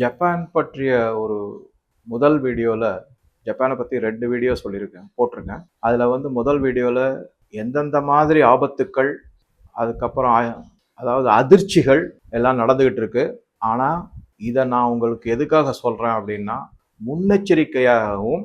Japan பற்றிய ஒரு முதல் வீடியோவில் ஜப்பானை பற்றி ரெண்டு வீடியோ சொல்லியிருக்கேன் போட்டிருக்கேன். அதில் வந்து முதல் வீடியோவில் எந்தெந்த மாதிரி ஆபத்துக்கள் அதுக்கப்புறம் அதாவது அதிர்ச்சிகள் எல்லாம் நடந்துக்கிட்டு இருக்கு. ஆனால் இதை நான் உங்களுக்கு எதுக்காக சொல்கிறேன் அப்படின்னா முன்னெச்சரிக்கையாகவும்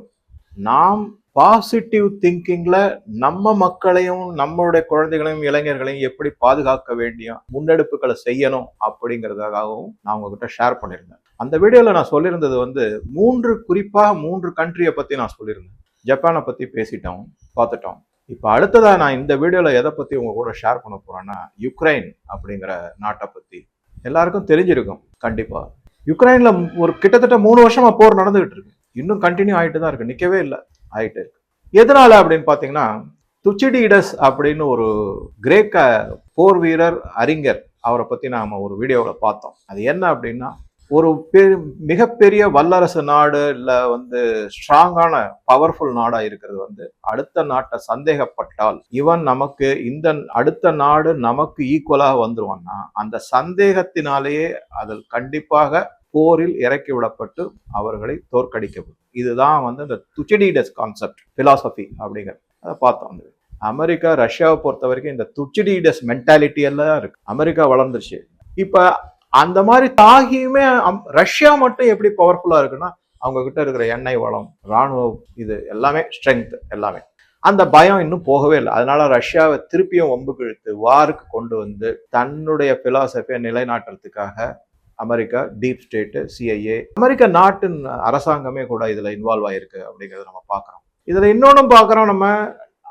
நாம் பாசிட்டிவ் திங்கிங்கில் நம்ம மக்களையும் நம்மளுடைய குழந்தைகளையும் இளைஞர்களையும் எப்படி பாதுகாக்க வேண்டிய முன்னெடுப்புகளை செய்யணும் அப்படிங்கிறதுக்காகவும் நான் உங்ககிட்ட ஷேர் பண்ணியிருந்தேன். அந்த வீடியோவில் நான் சொல்லியிருந்தது வந்து மூன்று குறிப்பாக மூன்று கண்ட்ரியை பற்றி நான் சொல்லியிருந்தேன். ஜப்பானை பற்றி பேசிட்டோம் பார்த்துட்டோம். இப்போ அடுத்ததாக நான் இந்த வீடியோவில் எதை பற்றி உங்க கூட ஷேர் பண்ண போகிறேன்னா யுக்ரைன் அப்படிங்கிற நாட்டை பற்றி எல்லாருக்கும் தெரிஞ்சிருக்கும் கண்டிப்பாக யுக்ரைனில் ஒரு கிட்டத்தட்ட மூணு வருஷமாக போர் நடந்துகிட்டு இருக்கு. இன்னும் கண்டினியூ ஆகிட்டு தான் இருக்கு. நிற்கவே இல்லை. ஆகிட்டு இருக்கு. எதனால அப்படின்னு பார்த்தீங்கன்னா துச்சிடிடஸ் அப்படின்னு ஒரு கிரேக்க போர் வீரர் அறிஞர் அவரை பற்றி நாம் ஒரு வீடியோவில் பார்த்தோம். அது என்ன அப்படின்னா ஒரு பெ மிகப்பெரிய வல்லரசு நாடு இல்லை வந்து ஸ்ட்ராங்கான பவர்ஃபுல் நாடாக இருக்கிறது வந்து அடுத்த நாட்டை சந்தேகப்பட்டால் இவன் நமக்கு இந்த அடுத்த நாடு நமக்கு ஈக்குவலாக வந்துருவான்னா அந்த சந்தேகத்தினாலேயே அதில் கண்டிப்பாக போரில் இறக்கி விடப்பட்டு அவர்களை தோற்கடிக்கப்படும் இதுதான் வந்து இந்த துச்சிடிடஸ் கான்செப்ட் பிலாசபி அப்படிங்கிறது அதை பார்த்தோம் அமெரிக்கா ரஷ்யாவை பொறுத்த வரைக்கும் இந்த துச்சிடிடஸ் மென்டாலிட்டி எல்லாம் இருக்கு. அமெரிக்கா வளர்ந்துருச்சு. இப்போ அந்த மாதிரி தாகியுமே அம்- ரஷ்யா மட்டும் எப்படி பவர்ஃபுல்லாக இருக்குன்னா அவங்க கிட்ட இருக்கிற எண்ணெய் வளம் ராணுவ இது எல்லாமே ஸ்ட்ரென்த் எல்லாமே. அந்த பயம் இன்னும் போகவே இல்லை. அதனால ரஷ்யாவை திருப்பியும் ஒம்புக்கு இழுத்து வாருக்கு கொண்டு வந்து தன்னுடைய பிலாசபியை நிலைநாட்டுறதுக்காக அமெரிக்கா டீப் ஸ்டேட்டு சிஐஏ அமெரிக்க நாட்டின் அரசாங்கமே கூட இதில் இன்வால்வ் ஆயிருக்கு அப்படிங்கிறத நம்ம பார்க்குறோம். இதில் இன்னொன்றும் பார்க்குறோம் நம்ம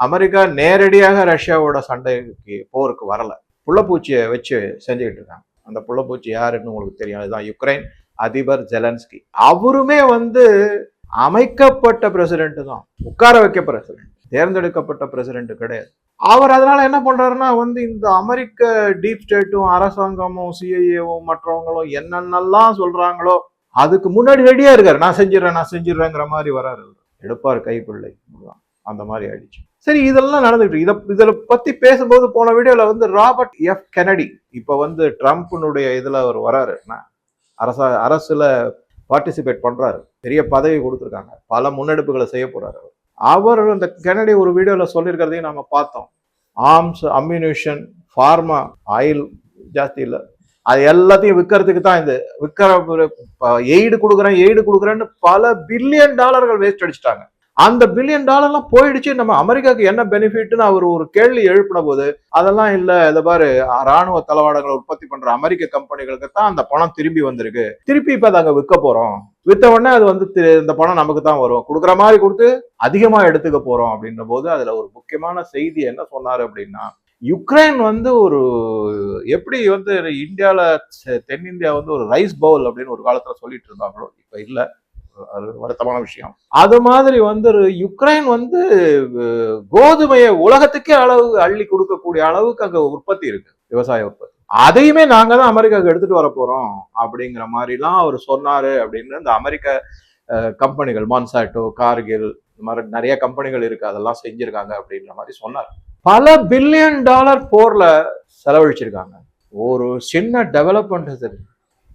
அமெரிக்கா நேரடியாக ரஷ்யாவோட சண்டைக்கு போருக்கு வரல. புள்ளப்பூச்சியை வச்சு செஞ்சுக்கிட்டு இருக்காங்க. அந்த புள்ளப்பூச்சி யாருன்னு உங்களுக்கு தெரியும். அதுதான் யுக்ரைன் அதிபர் ஜெலன்ஸ்கி. அவருமே வந்து அமைக்கப்பட்ட பிரசிடென்ட் தான். உட்கார வைக்க பிரசிடென்ட் தேர்ந்தெடுக்கப்பட்ட பிரசிடென்ட் கிடையாது. அவர் அதனால என்ன பண்றாருன்னா வந்து இந்த அமெரிக்க டீப் ஸ்டேட்டும் அரசாங்கமும் சிஐஏவும் மற்றவங்களும் என்னென்னலாம் சொல்றாங்களோ அதுக்கு முன்னாடி ரெடியா இருக்காரு. நான் செஞ்சிடறேன் நான் செஞ்சிடறேங்கிற மாதிரி வராரு எடுப்பார் கைப்பிள்ளை. அந்த மாதிரி ஆயிடுச்சு. சரி இதெல்லாம் நடந்துட்டு இதை இதில் பத்தி பேசும்போது போன வீடியோல வந்து ராபர்ட் எஃப் கெனடி இப்போ வந்து ட்ரம்ப்னுடைய இதில் அவர் வராரு. அரசா அரசுல பார்ட்டிசிபேட் பண்றாரு. பெரிய பதவி கொடுத்துருக்காங்க. பல முன்னெடுப்புகளை செய்ய போறாரு அவர். அவர் அந்த கெனடி ஒரு வீடியோவில் சொல்லியிருக்கிறதையும் நம்ம பார்த்தோம். ஆர்ம்ஸ் அம்யூனிஷன் ஃபார்மா ஆயில் ஜாஸ்தி இல்லை. அது எல்லாத்தையும் விற்கிறதுக்கு தான் இது. விற்கிற எய்டு கொடுக்குறேன் எய்டு கொடுக்குறேன்னு பல பில்லியன் டாலர்கள் வேஸ்ட் அடிச்சிட்டாங்க. அந்த பில்லியன் டாலர்லாம் போயிடுச்சு. நம்ம அமெரிக்காவுக்கு என்ன பெனிஃபிட்னு அவர் ஒரு கேள்வி எழுப்பின போது அதெல்லாம் இல்லை இதை பாரு ராணுவ தளவாடங்களை உற்பத்தி பண்ற அமெரிக்க கம்பெனிகளுக்கு தான் அந்த பணம் திரும்பி வந்திருக்கு. திருப்பி இப்போ அதை அங்கே விற்க போறோம். வித்த உடனே அது வந்து இந்த பணம் நமக்கு தான் வரும். கொடுக்குற மாதிரி கொடுத்து அதிகமா எடுத்துக்க போறோம் அப்படின்ற போது அதுல ஒரு முக்கியமான செய்தி என்ன சொன்னாரு அப்படின்னா யுக்ரைன் வந்து ஒரு எப்படி வந்து இந்தியாவில் தென்னிந்தியா வந்து ஒரு ரைஸ் பவுல் அப்படின்னு ஒரு காலத்துல சொல்லிட்டு இருந்தாங்களோ இப்போ இல்லை. அது வருத்தமான விஷயம். அது மாதிரி வந்து யுக்ரைன் வந்து கோதுமையை உலகத்துக்கே அளவு அள்ளி கொடுக்கக்கூடிய அளவுக்கு அங்கே உற்பத்தி இருக்கு. விவசாய உற்பத்தி. அதையுமே நாங்க தான் அமெரிக்காவுக்கு எடுத்துட்டு வர போறோம் அப்படிங்கிற மாதிரிலாம் அவர் சொன்னாரு அப்படின்னு இந்த அமெரிக்க கம்பெனிகள் மான்சாட்டோ கார்கில் இந்த மாதிரி நிறைய கம்பெனிகள் இருக்கு. அதெல்லாம் செஞ்சிருக்காங்க அப்படின்ற மாதிரி சொன்னார். பல பில்லியன் டாலர் போர்ல செலவழிச்சிருக்காங்க. ஒரு சின்ன டெவலப்மெண்ட்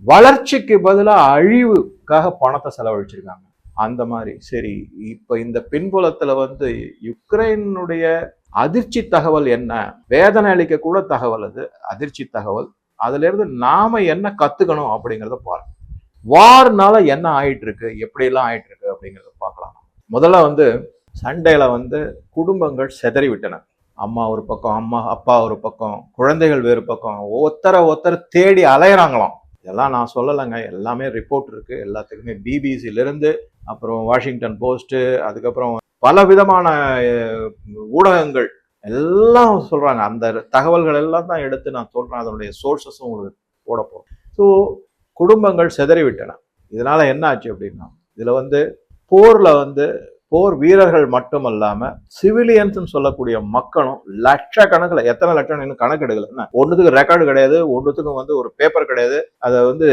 வளர்ச்சிக்கு பதிலாக அழிவுக்காக பணத்தை செலவழிச்சிருக்காங்க. அந்த மாதிரி. சரி இப்போ இந்த பின்புலத்தில் வந்து யுக்ரைனுடைய அதிர்ச்சி தகவல் என்ன? வேதனை அளிக்க கூட தகவல் அது. அதிர்ச்சி தகவல். அதுலேருந்து நாம என்ன கத்துக்கணும் அப்படிங்கிறத பாருங்க. வார்னால என்ன ஆயிட்டு இருக்கு எப்படியெல்லாம் ஆயிட்டு இருக்கு அப்படிங்கிறத பார்க்கலாம். முதல்ல வந்து சண்டையில வந்து குடும்பங்கள் செதறி விட்டன அம்மா ஒரு பக்கம் அம்மா அப்பா ஒரு பக்கம் குழந்தைகள் வேறு பக்கம். ஒருத்தரை ஒருத்தர் தேடி அலையிறாங்களாம். இதெல்லாம் நான் சொல்லலைங்க. எல்லாமே ரிப்போர்ட் இருக்கு. எல்லாத்துக்குமே பிபிசில இருந்து அப்புறம் வாஷிங்டன் போஸ்ட் அதுக்கப்புறம் பல விதமான ஊடகங்கள் எல்லாம் சொல்றாங்க. அந்த தகவல்கள் எல்லாம் தான் எடுத்து நான் சொல்றேன். அதனுடைய சோர்சஸும் உங்களுக்கு போட ஸோ குடும்பங்கள் சிதறிவிட்டன. இதனால என்ன ஆச்சு அப்படின்னா இதுல வந்து போர்ல வந்து போர் வீரர்கள் மட்டும் இல்லாம சிவிலியன்ஸ் சொல்லக்கூடிய மக்களும் லட்சக்கணக்கில் எத்தனை லட்சம் இன்னும் கணக்கு எடுக்கல ஒன்றுத்துக்கு ரெக்கார்டு கிடையாது ஒன்றுத்துக்கும் வந்து ஒரு பேப்பர் கிடையாது. அதை வந்து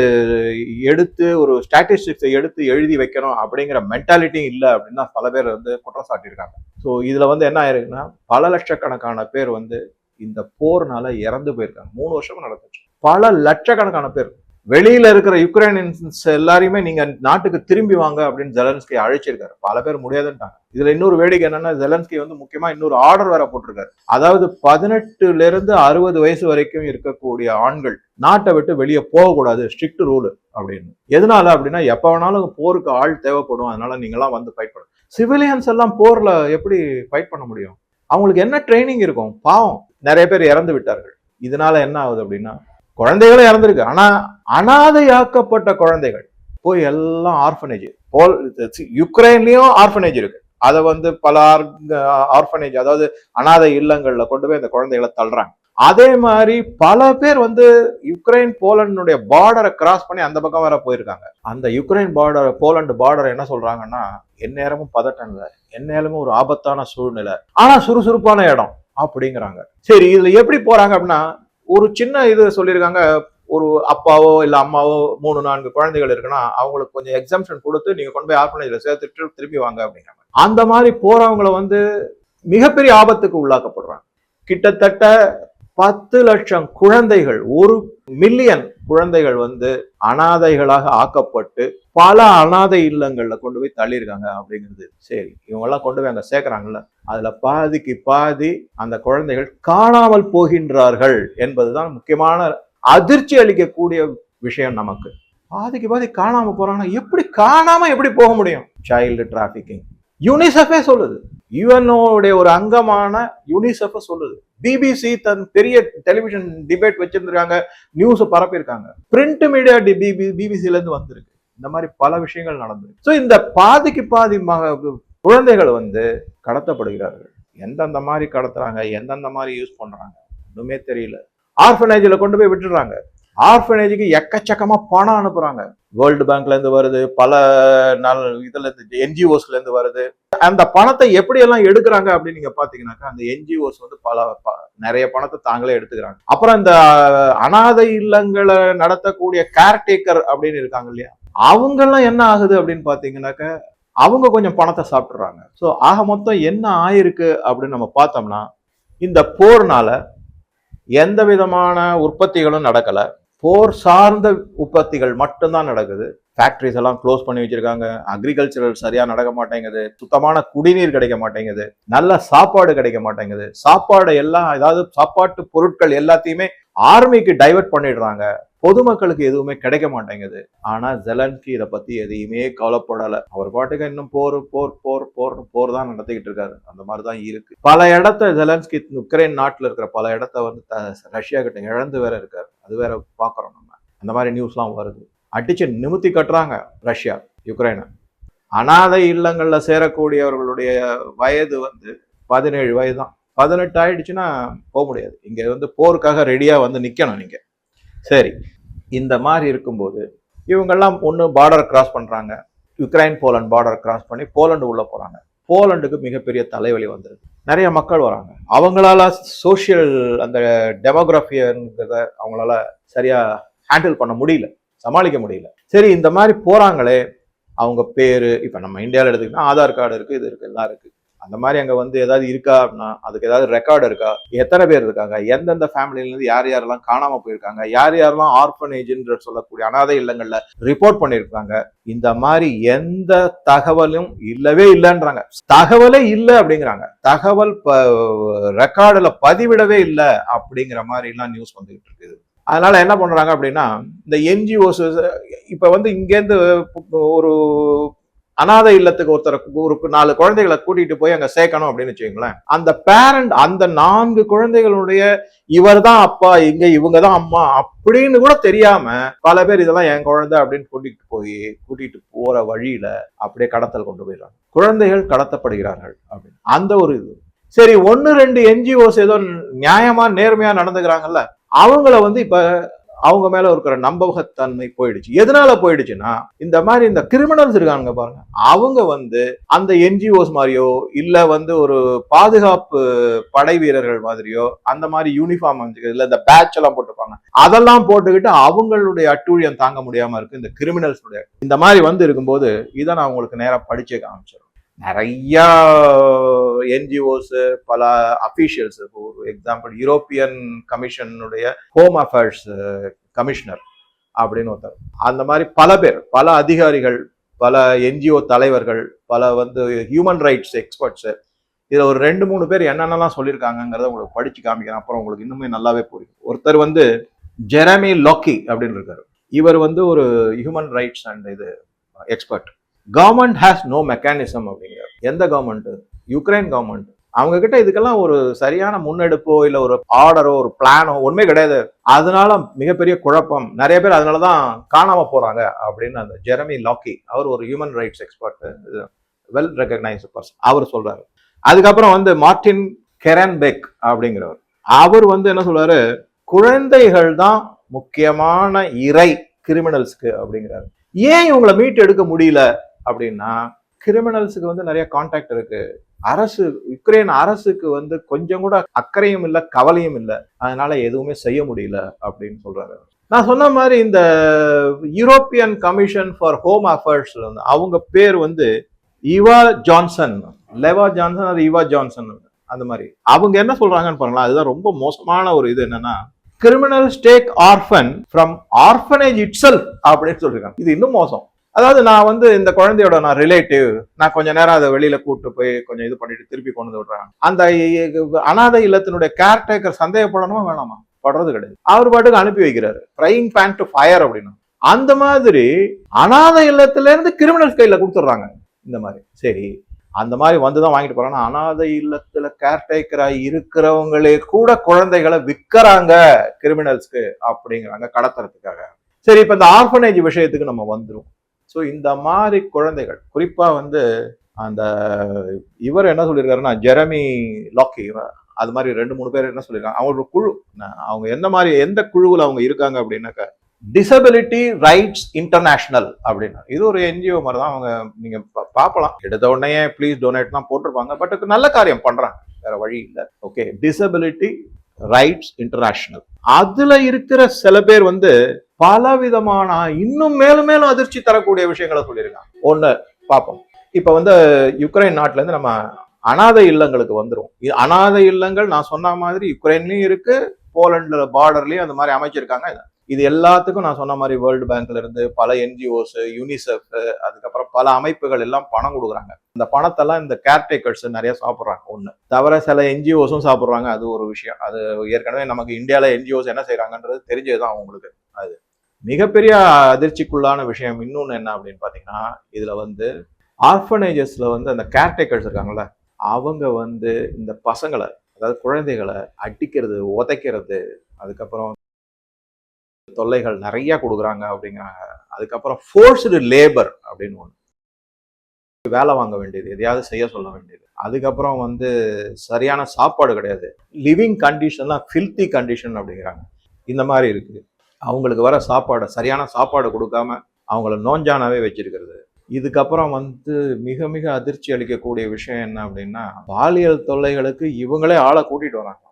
எடுத்து ஒரு ஸ்டாட்டிஸ்டிக்ஸை எடுத்து எழுதி வைக்கணும் அப்படிங்கிற மென்டாலிட்டி இல்லை அப்படின்னு பல பேர் வந்து குற்றம் சாட்டியிருக்காங்க. ஸோ இதில் வந்து என்ன ஆயிருக்குன்னா பல லட்சக்கணக்கான பேர் வந்து இந்த போர்னால இறந்து போயிருக்காங்க. மூணு வருஷமா நடந்துச்சு. பல லட்சக்கணக்கான பேர் வெளியில இருக்கிற யுக்ரைனியன்ஸ் எல்லாரையுமே நீங்க நாட்டுக்கு திரும்பி வாங்க அப்படின்னு ஜெலன்ஸ்கி அழைச்சிருக்காரு. பல பேர் முடியாதுன்ட்டாங்க. இதுல இன்னொரு வேடிக்கை என்னன்னா ஜெலன்ஸ்கி வந்து முக்கியமா இன்னொரு ஆர்டர் வேற போட்டிருக்காரு. அதாவது பதினெட்டுல இருந்து அறுபது வயசு வரைக்கும் இருக்கக்கூடிய ஆண்கள் நாட்டை விட்டு வெளியே போகக்கூடாது ஸ்ட்ரிக்ட் ரூல் அப்படின்னு. எதனால அப்படின்னா எப்ப வேணாலும் போருக்கு ஆள் தேவைப்படும். அதனால நீங்களாம் வந்து ஃபைட் பண்ணணும். சிவிலியன்ஸ் எல்லாம் போர்ல எப்படி ஃபைட் பண்ண முடியும்? அவங்களுக்கு என்ன ட்ரைனிங் இருக்கும்? பாவம். நிறைய பேர் இறந்து விட்டார்கள். இதனால என்ன ஆகுது அப்படின்னா குழந்தைகளும் இறந்துருக்கு. ஆனா அனாதையாக்கப்பட்ட குழந்தைகள் போய் எல்லாம் ஆர்ஃபனேஜ் போல் யுக்ரைன்லயும் ஆர்ஃபனேஜ் இருக்கு. அதை வந்து பல ஆர்ஃபனேஜ் அதாவது அனாதை இல்லங்கள்ல கொண்டு போய் அந்த குழந்தைகளை தள்ளுறாங்க. அதே மாதிரி பல பேர் வந்து யுக்ரைன் போலண்டுடைய பார்டரை கிராஸ் பண்ணி அந்த பக்கம் வேற போயிருக்காங்க. அந்த யுக்ரைன் பார்டர் போலண்டு பார்டர் என்ன சொல்றாங்கன்னா எந்நேரமும் பதட்டம் இல்லை. எந்நேரமும் ஒரு ஆபத்தான சூழ்நிலை. ஆனா சுறுசுறுப்பான இடம். அப்படிங்கிறாங்க. சரி இதுல எப்படி போறாங்க அப்படின்னா ஒரு சின்ன இது சொல்லியிருக்காங்க. ஒரு அப்பாவோ இல்ல அம்மாவோ மூணு நான்கு குழந்தைகள் இருக்குன்னா அவங்களுக்கு கொஞ்சம் எக்ஸாம்ஷன் கொடுத்து நீங்க கொண்டு போய் ஆர்ஃபனேஜ்ல சேர்த்துட்டு திருப்பி வாங்க அப்படிங்கிறாங்க அந்த மாதிரி போறவங்களை வந்து மிகப்பெரிய ஆபத்துக்கு உள்ளாக்கப்படுறாங்க. கிட்டத்தட்ட பத்து லட்சம் குழந்தைகள் ஒரு மில்லியன் குழந்தைகள் வந்து அனாதைகளாக ஆக்கப்பட்டு பல அனாதை இல்லங்களில் கொண்டு போய் தள்ளியிருக்காங்க அப்படிங்கிறது சரி. இவங்கெல்லாம் கொண்டு போய் அங்கே சேர்க்குறாங்கல்ல. அதில் பாதிக்கு பாதி அந்த குழந்தைகள் காணாமல் போகின்றார்கள் என்பதுதான் முக்கியமான அதிர்ச்சி அளிக்கக்கூடிய விஷயம் நமக்கு. பாதிக்கு பாதி காணாமல் போகிறாங்கன்னா எப்படி காணாமல் எப்படி போக முடியும்? சைல்டு டிராஃபிக்கிங் யூனிசெஃபே சொல்லுது. யுஎன்ஓடைய ஒரு அங்கமான யூனிசெஃப் சொல்லுது. பிபிசி தன் பெரிய டெலிவிஷன் டிபேட் வச்சிருந்திருக்காங்க நியூஸ் பரப்பியிருக்காங்க. பிரிண்ட் மீடியா பிபி பிபிசில இருந்து வந்திருக்கு. இந்த மாதிரி பல விஷயங்கள் நடந்திருக்கு. ஸோ இந்த பாதிக்கு பாதி மக குழந்தைகள் வந்து கடத்தப்படுகிறார்கள். எந்தெந்த மாதிரி கடத்துறாங்க எந்தெந்த மாதிரி யூஸ் பண்றாங்க ஒன்றுமே தெரியல. ஆர்ஃபனேஜில் கொண்டு போய் விட்டுடுறாங்க. ஆர்ஃபனேஜுக்கு எக்கச்சக்கமா பணம் அனுப்புறாங்க. வேர்ல்டு பேங்க்ல இருந்து வருது பல நாள் இதுல இருந்து என்ஜிஓஸ்ல இருந்து வருது. அந்த பணத்தை எப்படி எல்லாம் எடுக்கிறாங்க அப்படின்னு நீங்க பாத்தீங்கன்னாக்கா அந்த என்ஜிஓஸ் வந்து பல நிறைய பணத்தை தாங்களே எடுத்துக்கிறாங்க. அப்புறம் இந்த அனாதை இல்லங்களை நடத்தக்கூடிய கேர்டேக்கர் அப்படின்னு இருக்காங்க இல்லையா? அவங்க எல்லாம் என்ன ஆகுது அப்படின்னு பாத்தீங்கன்னாக்கா அவங்க கொஞ்சம் பணத்தை சாப்பிடுறாங்க ஸோ ஆக மொத்தம் என்ன ஆயிருக்கு அப்படின்னு நம்ம பார்த்தோம்னா இந்த போர்னால எந்த விதமான உற்பத்திகளும் நடக்கல. போர் சார்ந்த உற்பத்திகள் மட்டும்தான் நடக்குது. ஃபேக்டரிஸ் எல்லாம் க்ளோஸ் பண்ணி வச்சிருக்காங்க. அக்ரிகல்ச்சரல் சரியா நடக்க மாட்டேங்குது. சுத்தமான குடிநீர் கிடைக்க மாட்டேங்குது. நல்ல சாப்பாடு கிடைக்க மாட்டேங்குது. சாப்பாடு எல்லாம் ஏதாவது சாப்பாட்டு பொருட்கள் எல்லாத்தையுமே ஆர்மிக்கு டைவர்ட் பண்ணிடுறாங்க. பொதுமக்களுக்கு எதுவுமே கிடைக்க மாட்டேங்குது. ஆனா ஜெலன்ஸ்கி இதை பத்தி எதையுமே கவலைப்படல. அவர் பாட்டுக்கு இன்னும் போர் போர் போர் போர் போர் தான் நடத்திக்கிட்டு இருக்காரு. அந்த மாதிரி தான் இருக்கு. பல இடத்த ஜெலன்ஸ்கி உக்ரைன் நாட்டுல இருக்கிற பல இடத்த வந்து த- ரஷ்யா கிட்ட இழந்து வேற இருக்காரு. அது வேற பாக்குறோம் நம்ம. அந்த மாதிரி நியூஸ்லாம் வருது. அடிச்சு நிமித்தி கட்டுறாங்க ரஷ்யா யுக்ரைனை அனாதை இல்லங்களில் சேரக்கூடியவர்களுடைய வயது வந்து பதினேழு வயது தான். பதினெட்டு ஆயிடுச்சுன்னா போக முடியாது. இங்கே வந்து போருக்காக ரெடியாக வந்து நிற்கணும் நீங்கள் சரி. இந்த மாதிரி இருக்கும்போது இவங்கெல்லாம் ஒன்று பார்டர் கிராஸ் பண்ணுறாங்க யுக்ரைன் போலண்ட் பார்டர் கிராஸ் பண்ணி போலண்டு உள்ளே போகிறாங்க போலண்டுக்கு மிகப்பெரிய தலைவலி வந்துருது நிறைய மக்கள் வராங்க. அவங்களால சோஷியல் அந்த டெமோகிராஃபியங்கிறத அவங்களால சரியாக ஹேண்டில் பண்ண முடியல. சமாளிக்க முடியல. சரி இந்த மாதிரி போகிறாங்களே அவங்க பேர் இப்போ நம்ம இந்தியாவில் எடுத்துக்கிட்டா ஆதார் கார்டு இருக்குது இது இருக்குது எல்லாம் இருக்குது அந்த மாதிரி அங்கே வந்து ஏதாவது இருக்கா அப்படின்னா அதுக்கு ஏதாவது ரெக்கார்டு இருக்கா? எத்தனை பேர் இருக்காங்க? எந்தெந்த ஃபேமிலியிலேருந்து யார் யாரெல்லாம் காணாமல் போயிருக்காங்க? யார் யாரெல்லாம் ஆர்ஃபனேஜ்ன்ற சொல்லக்கூடிய அனாதை இல்லங்களில் ரிப்போர்ட் பண்ணியிருக்காங்க இந்த மாதிரி எந்த தகவலும் இல்லவே இல்லைன்றாங்க. தகவலே இல்லை அப்படிங்கிறாங்க. தகவல் ரெக்கார்டுல பதிவிடவே இல்லை அப்படிங்கிற மாதிரிலாம் நியூஸ் வந்துகிட்டு இருக்குது. அதனால என்ன பண்றாங்க அப்படின்னா இந்த என்ஜிஓஸ் இப்ப வந்து இங்கேருந்து ஒரு அனாதை இல்லத்துக்கு ஒருத்தர் ஒரு நாலு குழந்தைகளை கூட்டிட்டு போய் அங்க சேர்க்கணும் அப்படின்னு வச்சுக்கோங்களேன். அந்த பேரண்ட் அந்த நான்கு குழந்தைகளுடைய இவர் தான் அப்பா இங்க இவங்க தான் அம்மா அப்படின்னு கூட தெரியாம பல பேர் இதெல்லாம் என் குழந்தை அப்படின்னு கூட்டிட்டு போய் கூட்டிட்டு போற வழியில அப்படியே கடத்தல் கொண்டு போயிடுறாங்க. குழந்தைகள் கடத்தப்படுகிறார்கள் அப்படின்னு. அந்த ஒரு இது. சரி ஒன்னு ரெண்டு என்ஜிஓஸ் ஏதோ நியாயமா நேர்மையா நடந்துக்கிறாங்கல்ல அவங்கள வந்து இப்ப அவங்க மேல இருக்கிற நம்பகத்தன்மை போயிடுச்சு. எதனால போயிடுச்சுன்னா இந்த மாதிரி இந்த கிரிமினல்ஸ் இருக்காங்க பாருங்க. அவங்க வந்து அந்த என்ஜிஓஸ் மாதிரியோ இல்ல வந்து ஒரு பாதுகாப்பு படை வீரர்கள் மாதிரியோ அந்த மாதிரி யூனிஃபார்ம் இல்ல இந்த பேட்ச் எல்லாம் போட்டுப்பாங்க. அதெல்லாம் போட்டுக்கிட்டு அவங்களுடைய அட்டூழியம் தாங்க முடியாம இருக்கு இந்த கிரிமினல்ஸ் இந்த மாதிரி வந்து இருக்கும்போது இதை நான் உங்களுக்கு நேரம் படிச்சு காமிச்சிடும் நிறையா என்ஜிஓஸு பல அபிஷியல்ஸ் ஒரு எக்ஸாம்பிள் யூரோப்பியன் கமிஷனுடைய ஹோம் அஃபேர்ஸ் கமிஷனர் அப்படின்னு ஒருத்தர். அந்த மாதிரி பல பேர் பல அதிகாரிகள் பல என்ஜிஓ தலைவர்கள் பல வந்து ஹியூமன் ரைட்ஸ் எக்ஸ்பர்ட்ஸு இதில் ஒரு ரெண்டு மூணு பேர் என்னென்னலாம் சொல்லியிருக்காங்கிறத உங்களுக்கு படித்து காமிக்கிறேன். அப்புறம் உங்களுக்கு இன்னுமே நல்லாவே புரியும். ஒருத்தர் வந்து ஜெரமி லாக்கி அப்படின்னு இருக்காரு. இவர் வந்து ஒரு ஹியூமன் ரைட்ஸ் அண்ட் இது expert government has no mechanism அப்படிங்கிறார் எந்த கவர்மெண்ட் யுக்ரைன் கவர்மெண்ட் அவங்க கிட்ட இதுக்கெல்லாம் ஒரு சரியான முன்னெடுப்போ இல்லை ஒரு ஆர்டரோ ஒரு பிளானோ ஒண்ணுமே கிடையாது. அதனால மிகப்பெரிய குழப்பம். நிறைய பேர் அதனால தான் காணாம போறாங்க அப்படின்னு அந்த ஜெரமி லாக்கி அவர் ஒரு human rights expert well recognised person அவர் சொல்றாரு. அதுக்கப்புறம் வந்து மார்டின் கெரன் பெக் அப்படிங்கிறவர். அவர் வந்து என்ன சொல்றாரு? குழந்தைகள் தான் முக்கியமான இறை கிரிமினல்ஸ்க்கு அப்படிங்கிறாரு. ஏன் இவங்களை மீட் எடுக்க முடியல? அப்படின்னா கிரிமினல்ஸுக்கு வந்து நிறைய கான்டாக்ட் இருக்கு. அரசு யுக்ரைன் அரசுக்கு வந்து கொஞ்சம் கூட அக்கறையும் இல்லை கவலையும் இல்லை. அதனால எதுவுமே செய்ய முடியல அப்படின்னு சொல்றாரு நான் சொன்ன மாதிரி இந்த யூரோப்பியன் கமிஷன் ஃபார் ஹோம் அஃபேர்ஸ்ல வந்து அவங்க பேர் வந்து இவா ஜான்சன் லெவா ஜான்சன் அது இவா ஜான்சன் அந்த மாதிரி. அவங்க என்ன சொல்றாங்கன்னு பாருங்களா அதுதான் ரொம்ப மோசமான ஒரு இது என்னன்னா criminal stack orphan from orphanage it அப்படின்னு சொல்லியிருக்காங்க இது இன்னும் மோசம். அதாவது நான் வந்து இந்த குழந்தையோட நான் ரிலேட்டிவ் நான் கொஞ்ச நேரம் அதை வெளியில கூட்டு போய் கொஞ்சம் இது பண்ணிட்டு திருப்பி கொண்டு வந்து விடுறேன் அந்த அனாதை இல்லத்தினுடைய கேர்டேக்கர் சந்தேகப்படணுமா வேணாமா? படுறது கிடையாது. அவர் பாட்டுக்கு அனுப்பி வைக்கிறாரு. ஃப்ரைங் பேன் டு ஃபயர் அப்படின்னு. அந்த மாதிரி அனாதை இல்லத்துல இருந்து கிரிமினல்ஸ் கையில கொடுத்துட்றாங்க. இந்த மாதிரி. சரி. அந்த மாதிரி வந்து தான் வாங்கிட்டு போறாங்க. அனாதை இல்லத்துல கேர்டேக்கரா இருக்கிறவங்களே கூட குழந்தைகளை விற்கிறாங்க கிரிமினல்ஸ்க்கு அப்படிங்கிறாங்க கடத்துறதுக்காக. சரி இப்ப இந்த ஆர்ஃபனேஜ் விஷயத்துக்கு நம்ம வந்துடும் ஸோ இந்த மாதிரி குழந்தைகள் குறிப்பாக வந்து அந்த இவர் என்ன சொல்லியிருக்காருன்னா ஜெரமி லாக்கி அது மாதிரி ரெண்டு மூணு பேர் என்ன சொல்லியிருக்காங்க அவங்க குழு அவங்க எந்த மாதிரி எந்த குழுவில் அவங்க இருக்காங்க அப்படின்னாக்கா டிசபிலிட்டி ரைட்ஸ் இன்டர்நேஷனல் அப்படின்னா. இது ஒரு என்ஜிஓ மாதிரி தான் அவங்க நீங்க பா- பார்க்கலாம் எடுத்த உடனே ப்ளீஸ் டொனேட்லாம் போட்டிருப்பாங்க. பட் நல்ல காரியம் பண்றாங்க. வேற வழி இல்லை. ஓகே டிசபிலிட்டி ரைட்ஸ் இன்டர்நேஷனல் அதுல இருக்கிற சில பேர் வந்து பல விதமான இன்னும் மேலும் மேலும் அதிர்ச்சி தரக்கூடிய விஷயங்களை சொல்லியிருக்காங்க. ஒண்ணு பார்ப்போம் இப்ப வந்து யுக்ரைன் நாட்டுல இருந்து நம்ம அனாதை இல்லங்களுக்கு வந்துரும். இது அனாதை இல்லங்கள் நான் சொன்ன மாதிரி யுக்ரைன்லயும் இருக்கு போலண்ட்ல பார்டர்லயும் அந்த மாதிரி அமைச்சிருக்காங்க. இது எல்லாத்துக்கும் நான் சொன்ன மாதிரி வேர்ல்டு பேங்க்ல இருந்து பல என்ஜிஓஸ் யூனிசெஃப் அதுக்கப்புறம் பல அமைப்புகள் எல்லாம் பணம் கொடுக்குறாங்க. இந்த பணத்தெல்லாம் இந்த கேர்டேக்கர்ஸ் நிறைய சாப்பிட்றாங்க. ஒன்று தவிர சில என்ஜிஓஸும் சாப்பிட்றாங்க. அது ஒரு விஷயம். அது ஏற்கனவே நமக்கு இந்தியாவில் என்ஜிஓஸ் என்ன செய்றாங்கன்றது தெரிஞ்சதுதான் அவங்களுக்கு. அது மிகப்பெரிய அதிர்ச்சிக்குள்ளான விஷயம். இன்னொன்று என்ன அப்படின்னு பார்த்தீங்கன்னா இதில் வந்து ஆர்ஃபனேஜஸில் வந்து அந்த கேர்டேக்கர்ஸ் இருக்காங்கல்ல அவங்க வந்து இந்த பசங்களை அதாவது குழந்தைகளை அடிக்கிறது உதைக்கிறது அதுக்கப்புறம் தொல்லைகள் நிறைய கொடுக்குறாங்க அப்படிங்கிறாங்க. அதுக்கப்புறம் ஃபோர்ஸ்டு லேபர் அப்படின்னு ஒன்று வேலை வாங்க வேண்டியது எதையாவது செய்ய சொல்ல வேண்டியது. அதுக்கப்புறம் வந்து சரியான சாப்பாடு கிடையாது. லிவிங் கண்டிஷன்லாம் ஃபில்த்தி கண்டிஷன் அப்படிங்கிறாங்க. இந்த மாதிரி இருக்குது அவங்களுக்கு வர சாப்பாடை சரியான சாப்பாடு கொடுக்காம அவங்கள நோஞ்சானாவே வச்சிருக்கிறது. இதுக்கப்புறம் வந்து மிக மிக அதிர்ச்சி அளிக்கக்கூடிய விஷயம் என்ன அப்படின்னா பாலியல் தொல்லைகளுக்கு இவங்களே ஆளை கூட்டிகிட்டு வராங்க.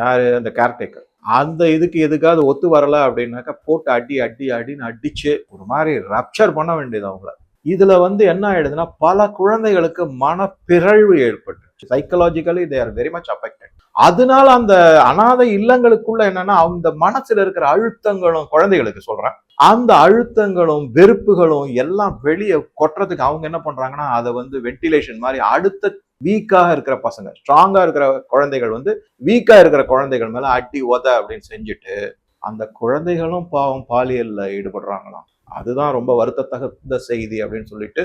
யார்? அந்த கேர்டேக்கர் அந்த இதுக்கு எதுக்காவது ஒத்து வரல அப்படின்னாக்கா போட்டு அடி அடி அடின்னு அடிச்சு ஒரு மாதிரி ரப்சர் பண்ண வேண்டியது அவங்கள. இதுல வந்து என்ன ஆயிடுதுன்னா பல குழந்தைகளுக்கு மனப்பிறழ்வு ஏற்பட்டு psychologically they are very much affected அதனால அந்த அனாதை இல்லங்களுக்குள்ள என்னன்னா அந்த மனசுல இருக்கிற அழுத்தங்களும் குழந்தைகளுக்கு சொல்றேன் அந்த அழுத்தங்களும் வெறுப்புகளும் எல்லாம் வெளியே கொட்டுறதுக்கு அவங்க என்ன பண்றாங்கன்னா அதை வந்து வென்டிலேஷன் மாதிரி அடுத்த வீக்காக இருக்கிற பசங்க ஸ்ட்ராங்காக இருக்கிற குழந்தைகள் வந்து வீக்காக இருக்கிற குழந்தைகள் மேலே அடி உத அப்படின்னு செஞ்சுட்டு அந்த குழந்தைகளும் பாவம் பாலியலில் ஈடுபடுறாங்களாம். அதுதான் ரொம்ப வருத்தத்தகுந்த செய்தி அப்படின்னு சொல்லிட்டு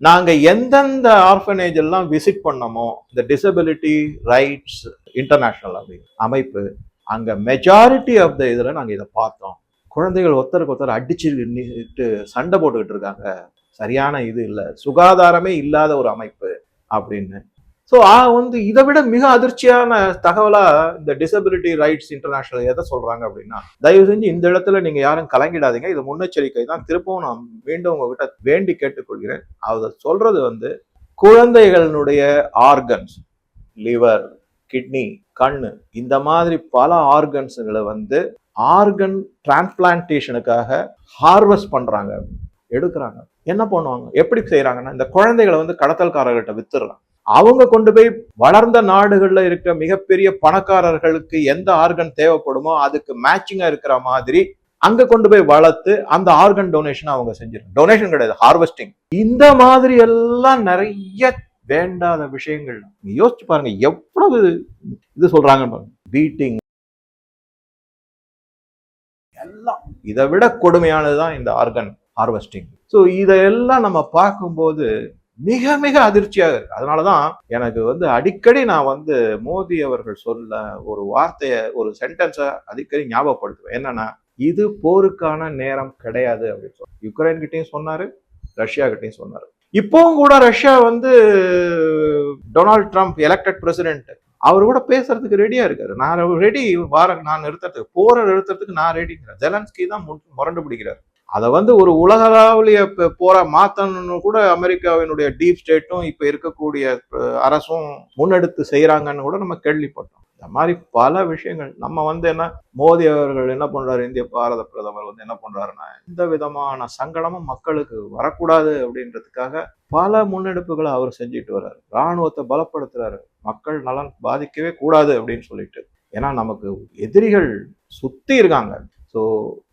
நாங்கள் எந்தெந்த ஆர்ஃபனேஜ் எல்லாம் விசிட் பண்ணோமோ இந்த டிசபிலிட்டி ரைட்ஸ் இன்டர்நேஷ்னல் அப்படின்னு அமைப்பு அங்கே மெஜாரிட்டி ஆஃப் த இதில் நாங்கள் இதை பார்த்தோம். குழந்தைகள் ஒருத்தருக்கு ஒருத்தர் அடிச்சு நின்றுட்டு சண்டை போட்டுக்கிட்டு இருக்காங்க. சரியான இது இல்லை. சுகாதாரமே இல்லாத ஒரு அமைப்பு. அப்படின்னு. ஸோ வந்து இதை விட மிக அதிர்ச்சியான தகவலா இந்த டிசபிலிட்டி ரைட்ஸ் இன்டர்நேஷனல் எதை சொல்றாங்க அப்படின்னா தயவு செஞ்சு இந்த இடத்துல நீங்க யாரும் கலங்கிடாதீங்க. இது முன்னெச்சரிக்கை தான். திருப்பவும் நான் மீண்டும் உங்ககிட்ட வேண்டி கேட்டுக்கொள்கிறேன். அதை சொல்றது வந்து குழந்தைகளினுடைய ஆர்கன்ஸ் லிவர் கிட்னி கண்ணு இந்த மாதிரி பல ஆர்கன்ஸுகளை வந்து ஆர்கன் டிரான்ஸ்பிளான்டேஷனுக்காக ஹார்வெஸ்ட் பண்றாங்க. எடுக்கிறாங்க. என்ன பண்ணுவாங்க? எப்படி செய்யறாங்கன்னா இந்த குழந்தைகளை வந்து கடத்தல்காரர்கிட்ட வித்துடுறாங்க. அவங்க கொண்டு போய் வளர்ந்த நாடுகளில் இருக்கிற மிகப்பெரிய பணக்காரர்களுக்கு எந்த ஆர்கன் தேவைப்படுமோ அதுக்கு மேட்சிங்கா இருக்கிற மாதிரி அங்க கொண்டு போய் வளர்த்து அந்த ஆர்கன் டொனேஷன் அவங்க செஞ்சிருக்காங்க டொனேஷன் கிடையாது ஹார்வெஸ்டிங் இந்த மாதிரி எல்லாம் நிறைய வேண்டாத விஷயங்கள். நீங்க யோசிச்சு பாருங்க எவ்வளவு இது சொல்றாங்க பாருங்க. பீட்டிங் எல்லாம். இதை விட கொடுமையானதுதான் இந்த ஆர்கன் ஹார்வெஸ்டிங் ஸோ இதையெல்லாம் நம்ம பார்க்கும்போது மிக மிக அதிர்ச்சியாக இருக்கு. அதனாலதான் எனக்கு வந்து அடிக்கடி நான் வந்து மோடி அவர்கள் சொல்ல ஒரு வார்த்தையை ஒரு சென்டென்ஸை அடிக்கடி ஞாபகப்படுத்துவேன். என்னன்னா இது போருக்கான நேரம் கிடையாது அப்படின்னு சொல்லி யுக்ரைன் கிட்டையும் சொன்னாரு ரஷ்யா கிட்டையும் சொன்னாரு. இப்போவும் கூட ரஷ்யா வந்து டொனால்ட் ட்ரம்ப் எலெக்டட் பிரசிடென்ட் அவர் கூட பேசுறதுக்கு ரெடியா இருக்காரு. நான் ரெடி வார நான் நிறுத்துறதுக்கு போரை நிறுத்துறதுக்கு நான் ரெடிங்கிறேன் ஜெலன்ஸ்கி தான் முரண்டு பிடிக்கிறார். அதை வந்து ஒரு உலகளாவிய போற மாத்தணும்னு கூட அமெரிக்காவினுடைய டீப் ஸ்டேட்டும் இப்போ இருக்கக்கூடிய அரசும் முன்னெடுத்து செய்கிறாங்கன்னு கூட நம்ம கேள்விப்பட்டோம். இந்த மாதிரி பல விஷயங்கள். நம்ம வந்து என்ன மோடி அவர்கள் என்ன பண்றாரு? இந்திய பாரத பிரதமர் வந்து என்ன பண்றாருன்னா எந்த விதமான சங்கடமும் மக்களுக்கு வரக்கூடாது அப்படின்றதுக்காக பல முன்னெடுப்புகளை அவர் செஞ்சுட்டு வர்றாரு. ராணுவத்தை பலப்படுத்துறாரு. மக்கள் நலன் பாதிக்கவே கூடாது அப்படின்னு சொல்லிட்டு. ஏன்னா நமக்கு எதிரிகள் சுத்தி இருக்காங்க. ஸோ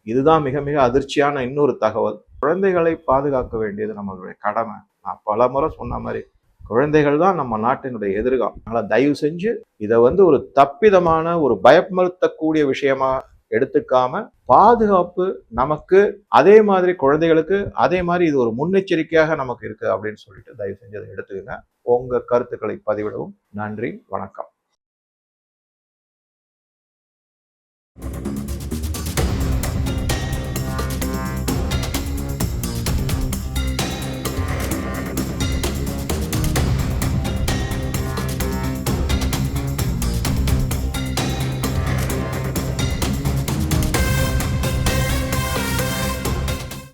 இதுதான் மிக மிக அதிர்ச்சியான இன்னொரு தகவல். குழந்தைகளை பாதுகாக்க வேண்டியது நம்மளுடைய கடமை. நான் பல முறை சொன்ன மாதிரி குழந்தைகள் தான் நம்ம நாட்டினுடைய எதிர்காலம். அதனால் தயவு செஞ்சு இதை வந்து ஒரு தப்பிதமான ஒரு பயமுறுத்தக்கூடிய விஷயமா எடுத்துக்காம பாதுகாப்பு நமக்கு அதே மாதிரி குழந்தைகளுக்கு அதே மாதிரி இது ஒரு முன்னெச்சரிக்கையாக நமக்கு இருக்கு அப்படின்னு சொல்லிட்டு தயவு செஞ்சு அதை எடுத்துக்கங்க. உங்க கருத்துக்களை பதிவிடவும் நன்றி வணக்கம்.